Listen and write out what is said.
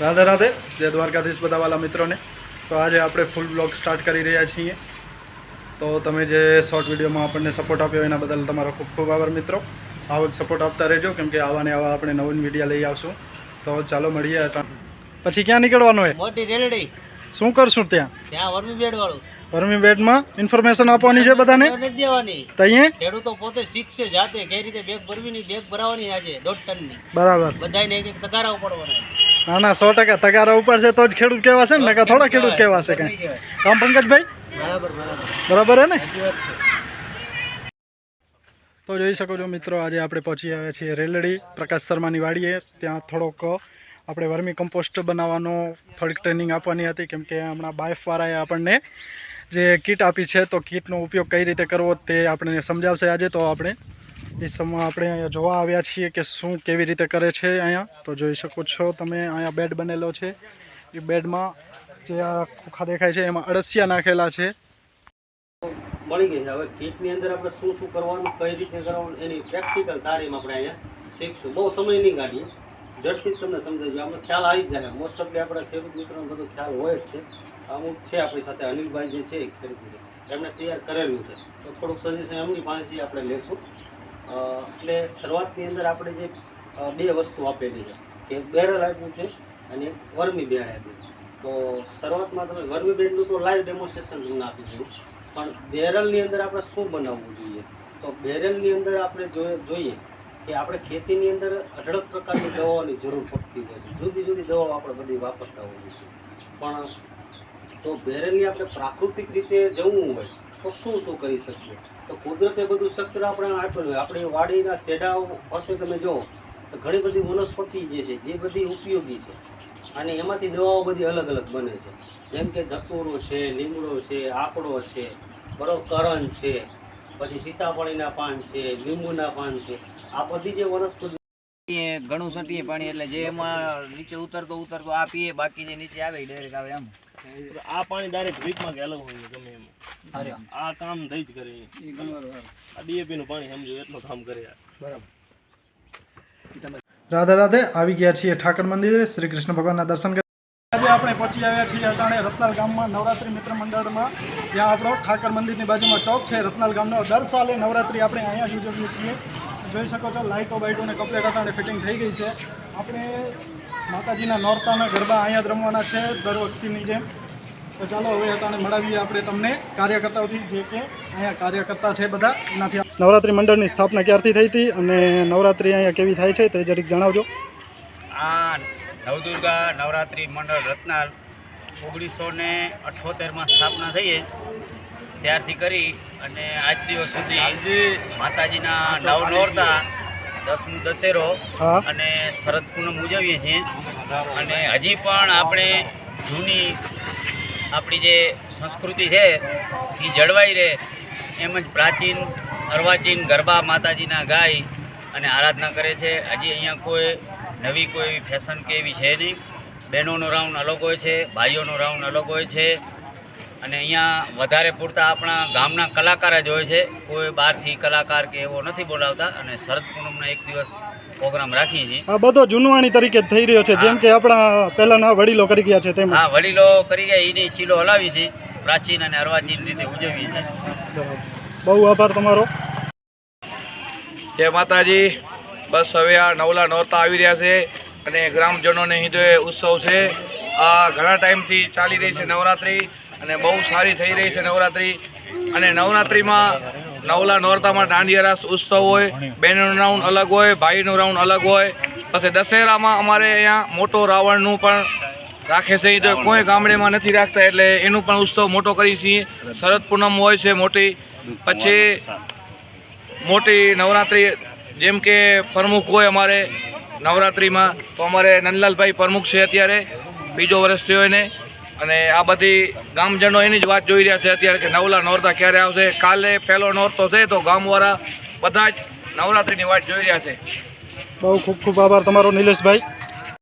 રાધે રાધે. જય દ્વારકાધીશ બધા વાલા મિત્રોને. તો આજે આપણે ફૂલ બ્લોગ સ્ટાર્ટ કરી રહ્યા છીએ. તો તમે જે શોર્ટ વિડીયોમાં આપણને સપોર્ટ આપ્યો એના બદલ તમારો ખૂબ ખૂબ આભાર મિત્રો. આવો સપોર્ટ આપતા રહેજો કેમ કે આવાને આવા આપણે નવીન વિડીયા લઈ આવશું. તો ચાલો મળીએ પછી ક્યાં નીકળવાનું હોય મોટી રેલડી. શું કરશું ત્યાં? ત્યાં વર્મી બેડ વાળું વર્મી બેડમાં ઇન્ફોર્મેશન આપવાની છે બધાને? દેવાની. તો અહીંયા? ખેડૂતો પોતે શીખશે જાતે કઈ રીતે બેગ ભરવીની બેગ ભરાવાની આજે દોઢ ટનની. બરાબર. બધાને એક એક તગારા ઉપાડવાના ના ના સો ટકા તગારા ઉપર છે તો જ ખેડૂત કહેવાશે ને નકર થોડા ખેડૂત કહેવાશે કાંઈ. કામ પંકજભાઈ? બરાબર બરાબર. બરાબર હે ને? તો જોઈ શકો છો મિત્રો આજે આપણે પહોંચી આવ્યા છીએ રેલડી પ્રકાશ શર્માની વાડીએ. ત્યાં થોડોક આપણે વર્મી કમ્પોસ્ટ બનાવવાનો થોડીક ટ્રેનિંગ આપવાની હતી કેમ કે હમણાં બાયફવાળાએ આપણને જે કીટ આપી છે તો કીટનો ઉપયોગ કઈ રીતે કરવો તે આપણને સમજાવશે આજે તો આપણે એ સમય આપણે અહીંયા જોવા આવ્યા છીએ કે શું કેવી રીતે કરે છે અહીંયા. તો જોઈ શકો છો તમે, અહીંયા બેડ બનેલો છે. એ બેડમાં જે આ ખોખા દેખાય છે, એમાં અળસિયા નાખેલા છે. મળી ગઈ છે. હવે કીટની અંદર આપણે શું શું કરવાનું, કઈ રીતે કરવાનું, એની પ્રેક્ટિકલ તારીમ આપણે અહીંયા શીખશું. બહુ સમય નહીં કાઢીએ. ઝડપી તમને સમજાવી દઈએ અમને ખ્યાલ આવી જ જાય. મોસ્ટ ઓફલી આપણા ખેડૂત મિત્રોને બધો ખ્યાલ હોય જ છે. અમુક છે આપણી સાથે, અનિલભાઈ જે છે ખેડૂત એમણે તૈયાર કરેલું છે. તો થોડુંક સજેશન એમની પાસેથી આપણે લેશું. એટલે શરૂઆતની અંદર આપણે જે બે વસ્તુ આપેલી છે, કે બેરલ આપ્યું છે અને વર્મી બેડ આપ્યું તો શરૂઆતમાં તમે વર્મી બેડનું તો લાઈવ ડેમોન્સ્ટ્રેશન તમને આપી દઉં. પણ બેરલની અંદર આપણે શું બનાવવું જોઈએ? તો બેરલની અંદર આપણે જોઈએ કે આપણે ખેતીની અંદર અઢળક પ્રકારની દવાઓની જરૂર પડતી હોય છે. જુદી જુદી દવાઓ આપણે બધી વાપરતા હોઈએ છીએ. પણ તો બેરલની આપણે પ્રાકૃતિક રીતે જવું હોય તો શું શું કરી શકીએ? તો કુદરતે બધું શક્તિ આપણે આપેલું હોય આપણે વાડીના શેડાઓ પાસે તમે જુઓ, તો ઘણી બધી વનસ્પતિ જે છે, જે બધી ઉપયોગી છે. અને એમાંથી દવાઓ બધી અલગ અલગ બને છે. જેમ કે ધતુરો છે, લીમડો છે આપડો છે બરોબર કરણ છે, પછી સીતાફળીના પાન છે, લીંબુના પાન છે. આ બધી જે વનસ્પતિ એ ઘણું સટીએ પાણી એટલે જે એમાં નીચે ઉતરતો ઉતરતો આ પીએ બાકી જે નીચે આવે ડાયરેક્ટ આવે એમ. આ પાણી ડાયરેક્ટ ડ્રીપમાં કે હોય ગમે એમ. આ કામ થઈ જ કરે. આ ડીએપી નું પાણી સમજો એટલું કામ કરે બરાબર. રાધે રાધે આવી ગયા છીએ ઠાકર મંદિરે. શ્રી કૃષ્ણ ભગવાનના દર્શન કરી આજે આપણે પહોંચી આવ્યા છીએ અટાણે રત્નાલ ગામમાં નવરાત્રિ મિત્ર મંડળમાં. જ્યાં આપણો ઠાકર મંદિરની બાજુમાં ચોક છે. રત્નાલ ગામનો દર સાલે નવરાત્રિ આપણે અહીંયા જ ઉજવીએ છીએ. જોઈ શકો છો લાઇટો બાઇટોને કપલેટ અટાણે ફિટિંગ થઈ ગઈ છે. આપણે માતાજીના નોરતાના ગરબા અહીંયા જ રમવાના છે દર વખતેની જેમ. તો ચાલો હવે અટાણે મળાવીએ આપણે તમને કાર્યકર્તાઓથી જે કે અહીંયા કાર્યકર્તા છે બધા એનાથી નવરાત્રિ મંડળની સ્થાપના ક્યારથી થઈ હતી અને નવરાત્રિ અહીંયા કેવી થાય છે તે જરીક જણાવજો. આ નવદુર્ગા નવરાત્રિ મંડળ રત્નાલ ઓગણીસો ને અઠ્ઠોતેરમાં સ્થાપના થઈ ત્યારથી કરી અને આજ દિવસ સુધી માતાજીના નવ નોરતા દસમું દશેરો અને શરદ પૂનમ ઉજવીએ છીએ. અને હજી પણ આપણે જૂની આપણી જે સંસ્કૃતિ છે એ જળવાઈ રહે. એમ જ પ્રાચીન અર્વાચીન ગરબા માતાજીના ગાય અને આરાધના કરે છે. હજી અહીંયા કોઈ નવી કોઈ ફેશન કે એવી છે નહીં. બહેનોનો રાઉન્ડ અલગ હોય છે ભાઈઓનો રાઉન્ડ અલગ હોય છે. અને અહીંયા વધારે પૂરતા આપણા ગામના કલાકાર જ હોય છે. કોઈ બહારથી કલાકાર કે એવો નથી બોલાવતા અને શરદ પૂનમના એક દિવસ પ્રોગ્રામ રાખીએ છીએ. આ બધો જૂનવાણી તરીકે થઈ રહ્યો છે જેમ કે આપણા પહેલાના વડીલો કરી ગયા છે તેમ. હા વડીલો કરી ગયા એની ચીલો હલાવી છે પ્રાચીન અને અર્વાચીન રીતે ઉજવીએ છીએ. બહુ આભાર તમારો. જય માતાજી બસ હવે આ નવલા નોરતા આવી રહ્યા છે અને ગ્રામજનોને હિન્દુ ઉત્સવ છે. આ ઘણા ટાઈમથી ચાલી રહી છે નવરાત્રિ. અને બહુ સારી થઈ રહી છે નવરાત્રિ. અને નવરાત્રિમાં નવલા નોરતામાં દાંડિયા રાસ ઉત્સવ હોય બહેનનો રાઉન્ડ અલગ હોય, ભાઈનું રાઉન્ડ અલગ હોય. પછી દશેરામાં અમારે અહીંયા મોટો રાવણનું પણ રાખે છે. તો કોઈ ગામડેમાં નથી રાખતા, એટલે એનું પણ ઉત્સવ મોટો કરી છીએ. શરદ પૂનમ હોય છે મોટી. પછી મોટી નવરાત્રિ જેમ કે પ્રમુખ હોય અમારે નવરાત્રિમાં, તો અમારે નંદલાલભાઈ પ્રમુખ છે અત્યારે, બીજો વર્ષ થયો એને. અને આ બધી ગામજનો એની જ વાત જોઈ રહ્યા છે અત્યારે કે નવલા નોરતા ક્યારે આવશે? કાલે પહેલો નોરતો છે તો ગામવાળા બધા જ નવરાત્રિની વાત જોઈ રહ્યા છે. બહુ ખૂબ ખૂબ આભાર તમારો, નિલેશભાઈ.